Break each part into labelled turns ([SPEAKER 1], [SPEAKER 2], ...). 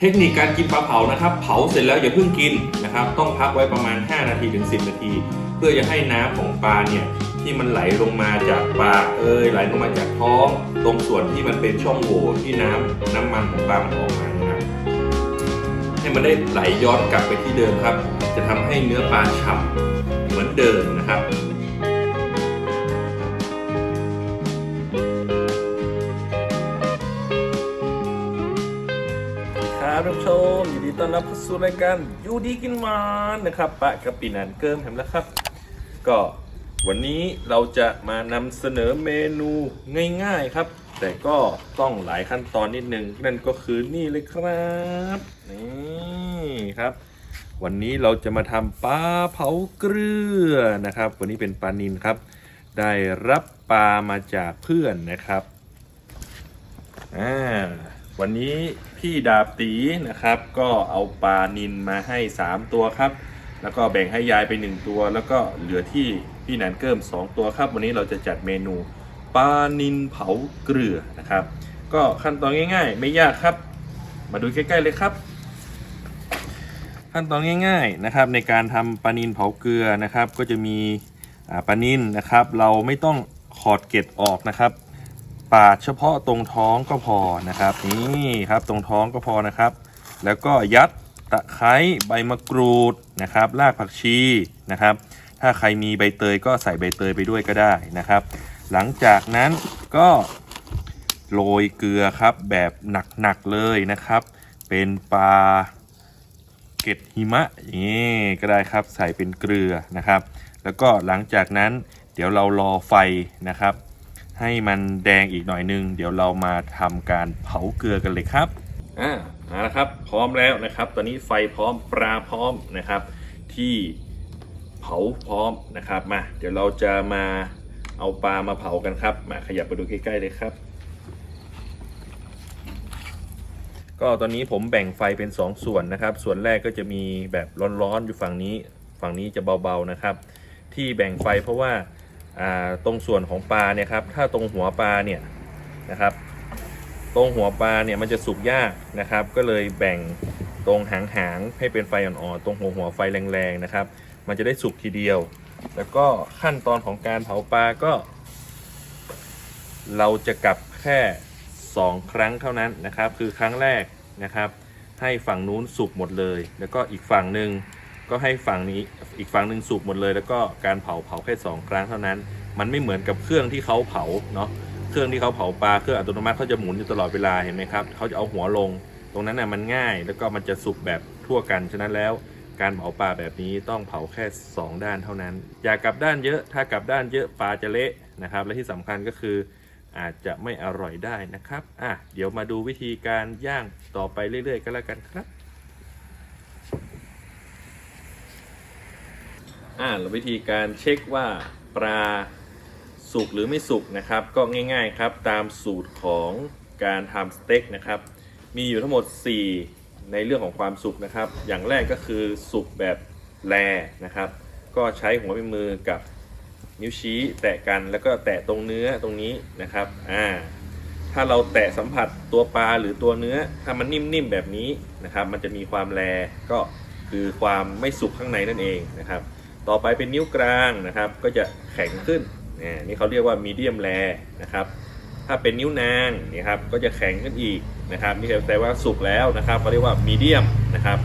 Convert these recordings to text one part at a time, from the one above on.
[SPEAKER 1] เทคนิคการกินปลาเผานะครับ เผาเสร็จแล้วอย่าเพิ่งกินนะครับ ต้องพักไว้ประมาณ 5 นาทีถึง 10 นาที เพื่อจะให้น้ำของปลาเนี่ยที่มันไหลลงมาจากปากเอยไหลลงมาจากท้องตรงส่วนที่มันเป็นช่องโหว่ที่น้ำน้ำมันของปลามันออกมานะครับให้มันได้ไหลย้อนกลับไปที่เดิมครับ จะทำให้เนื้อปลาฉ่ำเหมือนเดิมนะครับ ครับท่านผู้ชมยินดีต้อนรับเข้าสู่รายการยูดีกินหวานนะครับปะกะปินันเกิมแฮมแล้วครับ ก็วันนี้เราจะมานำเสนอเมนูง่าย ๆครับ แต่ก็ต้องหลายขั้นตอนนิดนึงนั่นก็คือนี่เลยครับนี่ครับ วันนี้เราจะมาทำปลาเผาเกลือนะครับ วันนี้เป็นปลานินครับ ได้รับปลามาจากเพื่อนนะครับอ่า วันนี้พี่ดาบตีนะครับ ก็เอาปลานินมาให้ 3 ตัวครับ แล้วก็แบ่งให้ยายไป 1 ตัว แล้วก็เหลือที่พี่แหนนเกิม2 ตัวครับ วันนี้เราจะจัดเมนูปลานินเผาเกลือนะครับ ก็ขั้นตอนง่ายๆ ไม่ยากครับ มาดูใกล้ๆเลยครับ ขั้นตอนง่ายๆนะครับในการทำปลานินเผาเกลือนะครับ ก็จะมีปลานินนะครับ เราไม่ต้องขอดเกล็ดออกนะครับ ปาดเฉพาะตรงท้องก็พอนะครับ นี่ครับตรงท้องก็พอนะครับ แล้วก็ยัดตะไคร้ใบมะกรูดนะครับรากผักชีนะครับ ถ้าใครมีใบเตยก็ใส่ใบเตยไปด้วยก็ได้นะครับ หลังจากนั้นก็โรยเกลือครับแบบหนักๆเลยนะครับ เป็นปลาเกล็ดหิมะอย่างนี้ก็ได้ครับใส่เป็นเกลือนะครับ แล้วก็หลังจากนั้นเดี๋ยวเรารอไฟนะครับ ให้มันแดงอีกหน่อยนึง เดี๋ยวเรามาทำการเผาเกลือกันเลยครับอ่าเอาละครับพร้อมแล้วนะครับ ตอนนี้ไฟพร้อมปลาพร้อมนะครับ ที่เผาพร้อมนะครับมาเดี๋ยวเราจะมาเอาปลามาเผากันครับ มาขยับไปดูใกล้ๆเลยครับ ก็ตอนนี้ผมแบ่งไฟเป็น 2 ส่วนนะครับ ส่วนแรกก็จะมีแบบร้อนๆอยู่ฝั่งนี้ ฝั่งนี้จะเบาๆนะครับ ที่แบ่งไฟเพราะว่า ตรงส่วนของปลาเนี่ยครับถ้าตรงหัวปลาเนี่ยนะครับ ตรงหัวปลาเนี่ยมันจะสุกยากนะครับ ก็เลยแบ่งตรงหางหางๆให้เป็นไฟอ่อนๆตรงหัวหัวไฟแรงๆนะครับ มันจะได้สุกทีเดียว แล้วก็ขั้นตอนของการเผาปลาก็ เราจะกลับแค่ 2 ครั้งเท่านั้นนะครับ คือครั้งแรกนะครับ ให้ฝั่งนู้นสุกหมดเลย แล้วก็อีกฝั่งหนึ่ง ก็ให้ฝั่งนี้อีกฝั่งหนึ่งสุกหมดเลย แล้วก็การเผาเผาแค่สองครั้งเท่านั้น มันไม่เหมือนกับเครื่องที่เขาเผาเนาะเครื่องที่เขาเผาปลาเครื่องอัตโนมัติเขาจะหมุนอยู่ตลอดเวลาเห็นไหมครับเขาจะเอาหัวลง ตรงนั้นน่ะมันง่ายแล้วก็มันจะสุกแบบทั่วกันฉะนั้นแล้ว การเผาปลาแบบนี้ต้องเผาแค่ 2 ด้านเท่านั้น อย่ากลับด้านเยอะถ้ากลับด้านเยอะปลาจะเละนะครับ และที่สำคัญก็คืออาจจะไม่อร่อยได้นะครับอะเดี๋ยวมาดูวิธีการย่างต่อไปเรื่อยๆ ก็แล้วกันครับ อ่าวิธีการเช็คว่าปลาสุกหรือไม่สุกนะครับ ก็ง่ายๆครับตามสูตรของการทำสเต็กนะครับ มีอยู่ทั้งหมด 4 ในเรื่องของความสุกนะครับ อย่างแรกก็คือสุกแบบแรนะครับ ก็ใช้หัวแม่มือกับนิ้วชี้แตะกันแล้วก็แตะตรงเนื้อตรงนี้นะครับอ่าถ้าเราแตะสัมผัสตัวปลาหรือตัวเนื้อถ้ามันนิ่มๆแบบนี้นะครับ มันจะมีความแรก็คือความไม่สุกข้างในนั่นเองนะครับ ต่อไปเป็นนิ้วกลางนะครับ ก็จะแข็งขึ้นนี่เขาเรียกว่ามีเดียมแรนะครับ ถ้าเป็นนิ้วนางนี่ครับก็จะแข็งขึ้นอีกนะครับ นี่แปลว่าสุกแล้วนะครับเขาเรียกว่ามีเดียมนะครับ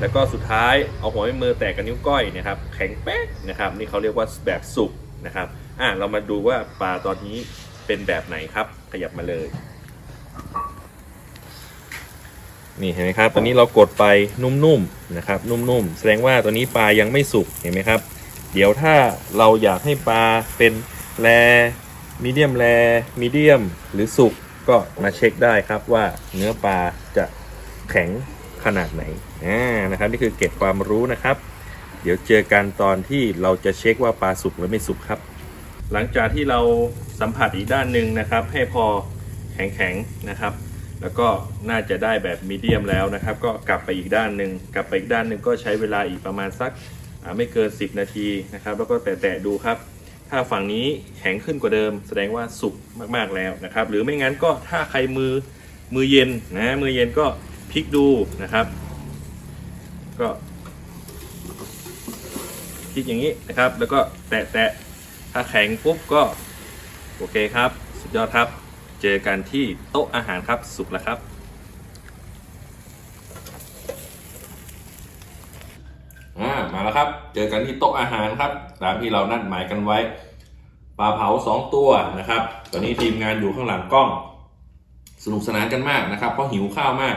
[SPEAKER 1] แล้วก็สุดท้ายเอาหัวแม่มือแตะกับนิ้วก้อยนะครับ แข็งแป๊กนะครับ นี่เขาเรียกว่าแบบสุกนะครับอะเรามาดูว่าปลาตอนนี้เป็นแบบไหนครับ ขยับมาเลย นี่เห็นไหมครับตอนนี้เรากดไปนุ่มๆนะครับนุ่มๆแสดงว่าตัวนี้ปลายังไม่สุกเห็นไหมครับ เดี๋ยวถ้าเราอยากให้ปลาเป็นแรมีเดียมแรมีเดียมหรือสุกก็มาเช็คได้ครับว่าเนื้อปลาจะแข็งขนาดไหนอ่านะครับ นี่คือเก็บความรู้นะครับ เดี๋ยวเจอกันตอนที่เราจะเช็คว่าปลาสุกหรือไม่สุกครับ หลังจากที่เราสัมผัสอีกด้านหนึ่งนะครับ ให้พอแข็งๆนะครับ แล้วก็น่าจะได้แบบมีเดียมแล้วนะครับ ก็กลับไปอีกด้านหนึ่งกลับไปอีกด้านหนึ่งก็ใช้เวลาอีกประมาณสักไม่เกิน 10 นาทีนะครับ แล้วก็แตะๆดูครับ ถ้าฝั่งนี้แข็งขึ้นกว่าเดิม แสดงว่าสุกมากๆแล้วนะครับ หรือไม่งั้นก็ถ้าใครมือมือเย็นนะมือเย็นก็พลิกดูนะครับ ก็พลิกอย่างนี้นะครับ แล้วก็แตะแตะถ้าแข็งปุ๊บก็โอเคครับ สุดยอดครับ เจอกันที่โต๊ะอาหารครับสุกแล้วครับ อ่ามาแล้วครับ เจอกันที่โต๊ะอาหารครับ ตามที่เรานัดหมายกันไว้ปลาเผาสองตัวนะครับ ตอนนี้ทีมงานอยู่ข้างหลังกล้อง สนุกสนานกันมากนะครับ เพราะหิวข้าวมาก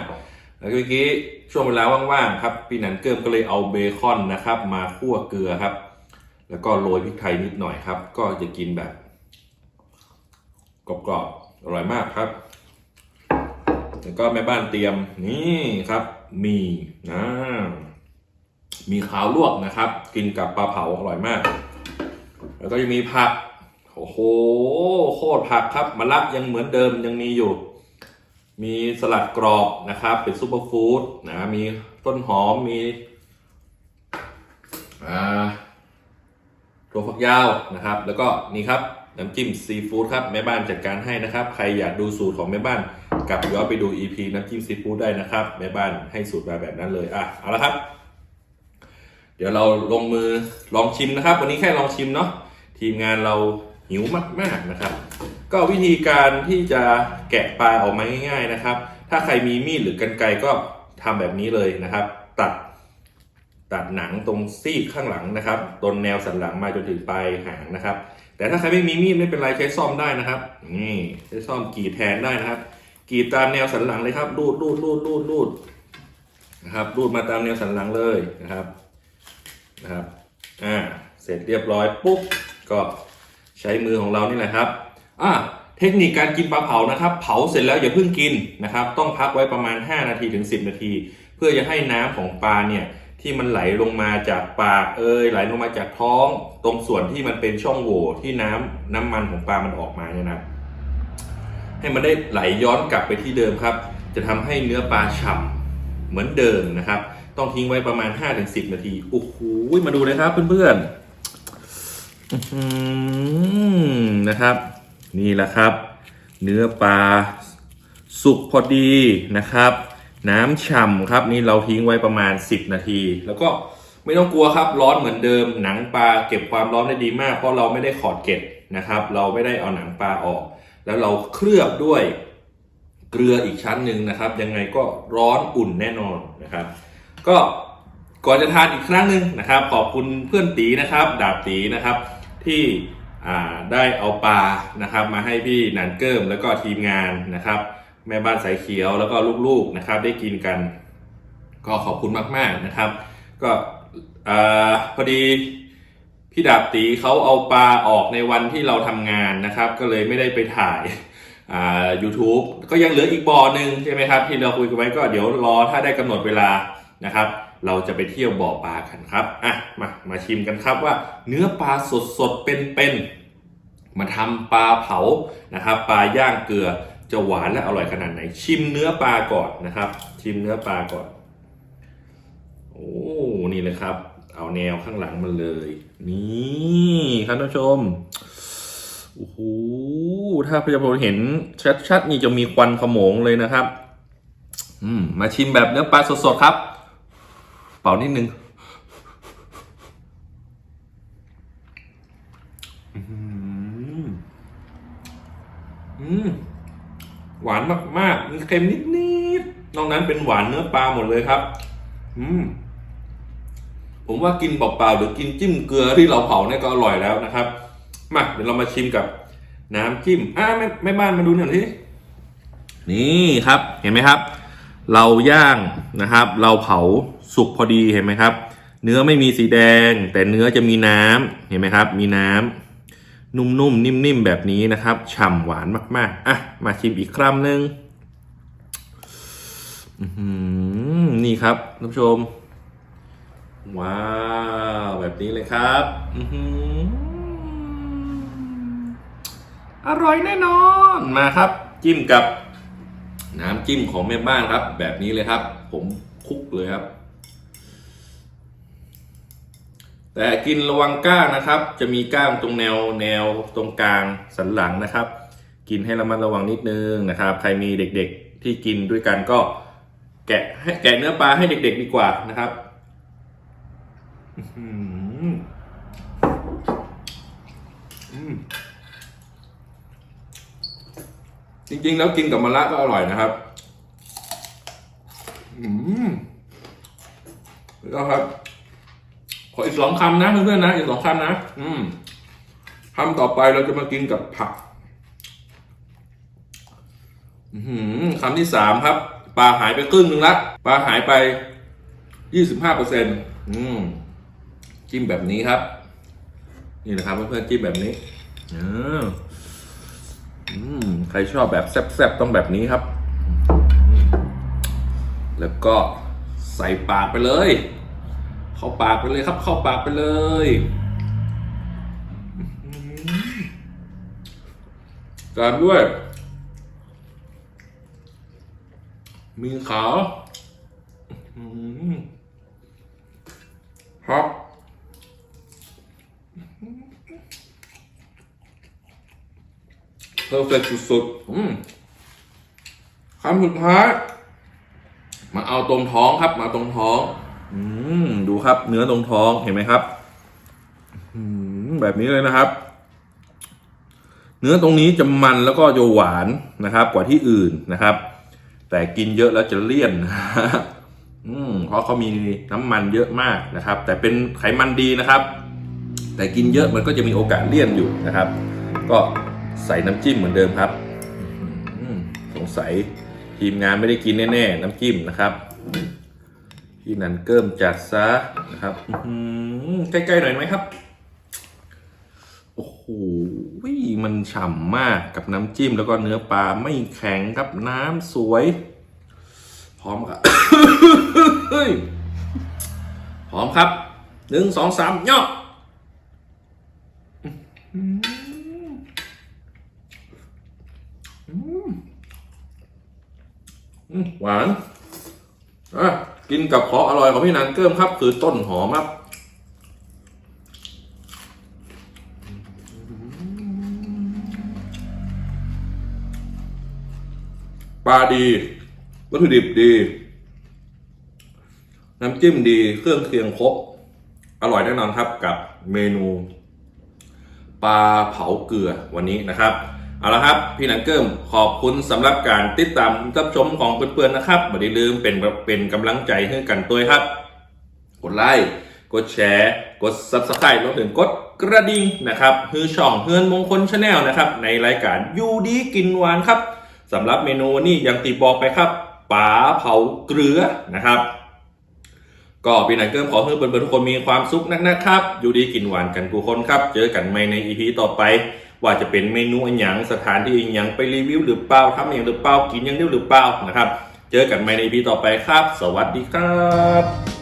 [SPEAKER 1] แล้วเมื่อกี้ช่วงเวลาว่างๆครับพี่หนันเกิมก็เลยเอาเบคอนนะครับ มาคั่วเกลือครับ แล้วก็โรยพริกไทยนิดหน่อยครับ ก็จะกินแบบกรอบๆ อร่อยมากครับ แล้วก็แม่บ้านเตรียมนี่ครับ มีนะมีขาวลวกนะครับ กินกับปลาเผาอร่อยมาก แล้วก็ยังมีผักโอ้โหโคตรผักครับมะละยังเหมือนเดิมยังมีอยู่ มีสลัดกรอบนะครับ เป็นซุปเปอร์ฟู้ดนะมีต้นหอมมีอ่าถั่วฝักยาวนะครับ แล้วก็นี่ครับ น้ำจิ้มซีฟู้ดครับแม่บ้านจัดการให้นะครับ ใครอยากดูสูตรของแม่บ้านกลับย้อนไปดู EP น้ำจิ้มซีฟู้ดได้นะครับแม่บ้านให้สูตรมาแบบนั้นเลยอะเอาละครับ เดี๋ยวเราลงมือลองชิมนะครับ วันนี้แค่ลองชิมเนาะทีมงานเราหิวมากๆนะครับ ก็วิธีการที่จะแกะปลาออกมาง่าย ๆนะครับ ถ้าใครมีมีดหรือกรรไกรก็ทำแบบนี้เลยนะครับ ตัดตัดหนังตรงซีกข้างหลังนะครับตรงแนวสันหลังมาจนถึงปลายหางนะครับ แต่ถ้าใครไม่มีมีดไม่เป็นไรใช้ซ่อมได้นะครับนี่ใช้ซ่อมกรีดแทนได้นะครับ กรีดตามแนวสันหลังเลยครับรูดรูดรูดรูดรูดนะครับรูดมาตามแนวสันหลังเลยนะครับนะครับอ่าเสร็จเรียบร้อยปุ๊บก็ใช้มือของเรานี่แหละครับอ่าเทคนิคการกินปลาเผานะครับ เผาเสร็จแล้วอย่าเพิ่งกินนะครับ ต้องพักไว้ประมาณ 5 นาทีถึง 10 นาที เพื่อจะให้น้ำของปลาเนี่ย ที่มันไหลลงมาจากปากเอยไหลลงมาจากท้อง ตรงส่วนที่มันเป็นช่องโหว่ที่น้ำน้ำมันของปลามันออกมาเนี่ยนะให้มันได้ไหลย้อนกลับไปที่เดิมครับ จะทำให้เนื้อปลาฉ่ำเหมือนเดิมนะครับ ต้องทิ้งไว้ประมาณ 5-10 นาทีโอ้โหมาดูเลยครับเพื่อนๆนะครับ นี่แหละครับ เนื้อปลาสุกพอดีนะครับ น้ำฉ่ำครับนี่เราทิ้งไว้ประมาณ 10 นาที แล้วก็ไม่ต้องกลัวครับร้อนเหมือนเดิมหนังปลาเก็บความร้อนได้ดีมาก เพราะเราไม่ได้ขอดเกล็ดนะครับ เราไม่ได้เอาหนังปลาออก แล้วเราเคลือบด้วยเกลืออีกชั้นหนึ่งนะครับ ยังไงก็ร้อนอุ่นแน่นอนนะครับ ก็ก่อนจะทานอีกครั้งหนึ่งนะครับ ขอบคุณเพื่อนตีนะครับ ดาบตีนะครับที่ได้เอาปลานะครับ มาให้พี่นันเกิมแล้วก็ทีมงานนะครับ แม่บ้านสายเขียวแล้วก็ลูกๆนะครับได้กินกัน ก็ขอบคุณมากๆนะครับ ก็อพอดีพี่ดาบตีเขาเอาปลาออกในวันที่เราทำงานนะครับ ก็เลยไม่ได้ไปถ่ายอ่า YouTube ก็ยังเหลืออีกบ่อหนึ่งใช่ไหมครับที่เราคุยกันไว้ก็เดี๋ยวรอถ้าได้กำหนดเวลานะครับ เราจะไปเที่ยวบ่อปลากันครับอะมามาชิมกันครับว่าเนื้อปลาสดๆเป็นๆมาทำปลาเผานะครับ ปลาย่างเกลือ จะหวานและอร่อยขนาดไหน ชิมเนื้อปลาก่อนนะครับ ชิมเนื้อปลาก่อน โอ้นี่เลยครับ เอาแนวข้างหลังมันเลย นี่ครับท่านผู้ชมโอ้โหถ้าพยาบาลเห็นชัดๆนี่จะมีควันขโมงเลยนะครับ อืม มาชิมแบบเนื้อปลาสดๆครับ เป่านิดนึงอื้อหืออืม วานมากๆมีเค็มนิดๆ นอกนั้นเป็นหวานเนื้อปลาหมดเลยครับ อืม ผมว่ากินเปล่าๆหรือกินจิ้มเกลือที่เราเผาเนี่ยก็อร่อยแล้วนะครับ มาเดี๋ยวเรามาชิมกับน้ำจิ้ม อ่าแม่แม่บ้านมาดูหน่อยทีนี่ครับ เห็นไหมครับ เราย่างนะครับ เราเผาสุกพอดีเห็นไหมครับ เนื้อไม่มีสีแดง แต่เนื้อจะมีน้ำเห็นไหมครับ มีน้ำ นุ่มๆ นิ่มๆ แบบนี้นะครับ ฉ่ำหวานมาก ๆ อะ มาชิมอีกคำหนึ่งอื้อหือนี่ครับท่านผู้ชม ว้าว แบบนี้เลยครับอื้อหืออร่อยแน่นอน มาครับ จิ้มกับ น้ำจิ้มของแม่บ้านครับ แบบนี้เลยครับ ผมคลุกเลยครับ แต่กินระวังก้างนะครับ จะมีก้างตรงแนวแนวตรงกลางสันหลังนะครับ กินให้ระมัดระวังนิดนึงนะครับ ใครมีเด็กๆที่กินด้วยกันก็ แกะให้แกะเนื้อปลาให้เด็ก ๆ ดีกว่านะครับจริงๆ แล้วกินกับมะระก็อร่อยนะครับ อืมแล้วครับ ออีกสองคำนะเพื่อนๆนะอีกสองคำนะอืมคำต่อไปเราจะมากินกับผักหือคำที่สามครับ ปลาหายไปครึ่งหนึ่งละปลาหายไปยี่สิบห้าเปอร์เซ็นต์อืมจิ้มแบบนี้ครับ นี่นะครับเพื่อนๆจิ้มแบบนี้อืมใครชอบแบบแซ่บๆต้องแบบนี้ครับ แล้วก็ใส่ปากไปเลย เข้าปากไปเลยครับ เข้าปากไปเลยตามด้วย มีขาวครับเพอร์เฟกสุดๆคำสุดท้าย มาเอาตรงท้องครับ มาตรงท้อง อืมดูครับ เนื้อตรงท้องเห็นไหมครับ อืมแบบนี้เลยนะครับ เนื้อตรงนี้จะมันแล้วก็จะหวานนะครับ กว่าที่อื่นนะครับ แต่กินเยอะแล้วจะเลี่ยนอืมเพราะเขามีน้ำมันเยอะมากนะครับ แต่เป็นไขมันดีนะครับ แต่กินเยอะมันก็จะมีโอกาสเลี่ยนอยู่นะครับ ก็ใส่น้ำจิ้มเหมือนเดิมครับสงสัยทีมงานไม่ได้กินแน่ๆน้ำจิ้มนะครับ พี่นันเกิมจัดซะนะครับใกล้ๆหน่อยไหมครับ โอ้โหมันฉ่ำมากกับน้ำจิ้มแล้วก็เนื้อปลาไม่แข็งครับน้ำสวย พร้อมครับพร้อมครับหนึ่งสองสามย่อหวานอะ กินกับของอร่อยของพี่นันเกิมครับ คือต้นหอมครับปลาดีวัตถุดิบดี น้ำจิ้มดีเครื่องเคียงครบ อร่อยแน่นอนครับกับเมนู ปลาเผาเกลือวันนี้นะครับ เอาละครับ พี่หนังเกิมขอบคุณสำหรับการติดตามรับชมของเพื่อนๆนะครับอย่าลืมเป็นเป็นกำลังใจให้กันตัวครับ กดไลค์กดแชร์ กด subscribe รวมถึงกดกระดิ่งนะครับคือช่องเฮือนมงคลชาแนลนะครับ ในรายการยูดีกินหวานครับสำหรับเมนูนี้อย่างตีบอกไปครับป๋าเผาเกลือนะครับ ก็พี่หนังเกิมขอให้เพื่อนๆทุกคนมีความสุขนักนะครับ อยู่ดีกินหวานกันทุกคนครับ เจอกันใหม่ในอีพีต่อไป ว่าจะเป็นเมนูอันหยังสถานที่อันหยังไปรีวิวหรือเปล่าทำอย่างหรือเปล่ากินอย่างเดียวหรือเปล่านะครับ เจอกันใหม่ในพีต่อไปครับ สวัสดีครับ